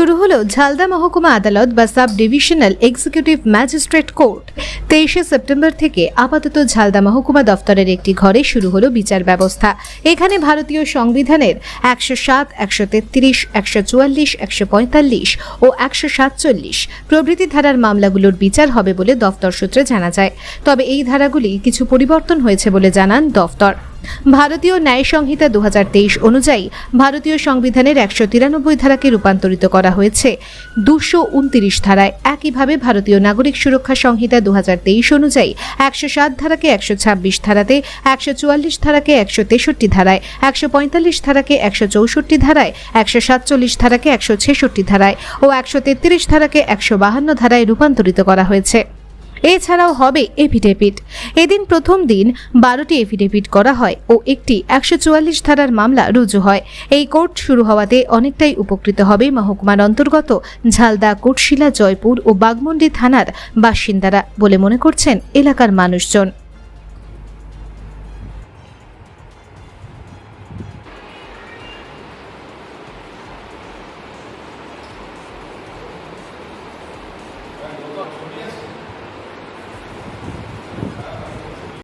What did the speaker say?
শুরু হলো ঝালদা মহকুমা আদালত বা sub divisional executive magistrate court. তেইশে সেপ্টেম্বর থেকে আপাতত ঝালদা মহকুমা দফতরের একটি ঘরে শুরু হলো বিচার ব্যবস্থা। এখানে ভারতীয় সংবিধানের একশো সাত, একশো তেত্রিশ, একশো চুয়াল্লিশ, একশো পঁয়তাল্লিশ ও একশো সাতচল্লিশ প্রভৃতি ধারার মামলাগুলোর বিচার হবে বলে দফতর সূত্রে জানা যায়। তবে এই ধারাগুলি কিছু পরিবর্তন হয়েছে বলে জানান দফতর। ভারতীয় ন্যায় সংহিতা দু হাজার তেইশ অনুযায়ী ভারতীয় সংবিধানের একশো তিরানব্বই ধারাকে রূপান্তরিত করা হয়েছে। দুশো উনত্রিশ ধারায় একইভাবে ভারতীয় নাগরিক সুরক্ষা সংহিতা দুহাজার তেইশ অনুযায়ী একশো সাত ধারাকে একশো ছাব্বিশ ধারাতে, একশো চুয়াল্লিশ ধারাকে একশো তেষট্টি ধারায়, একশো পঁয়তাল্লিশ ধারাকে একশো চৌষট্টি ধারায়, একশো সাতচল্লিশ ধারাকে একশো ছেষট্টি ধারায় ও একশো তেত্রিশ ধারাকে একশো বাহান্ন ধারায় রূপান্তরিত করা হয়েছে। এছাড়াও হবে এফিডেভিট। এদিন প্রথম দিন বারোটি এফিডেভিট করা হয় ও একটি একশো চুয়াল্লিশ ধারার মামলা রুজু হয়। এই কোর্ট শুরু হওয়াতে অনেকটাই উপকৃত হবে মহকুমার অন্তর্গত ঝালদা কোটশিলা, জয়পুর ও বাগমুন্ডি থানার বাসিন্দারা বলে মনে করছেন এলাকার মানুষজন।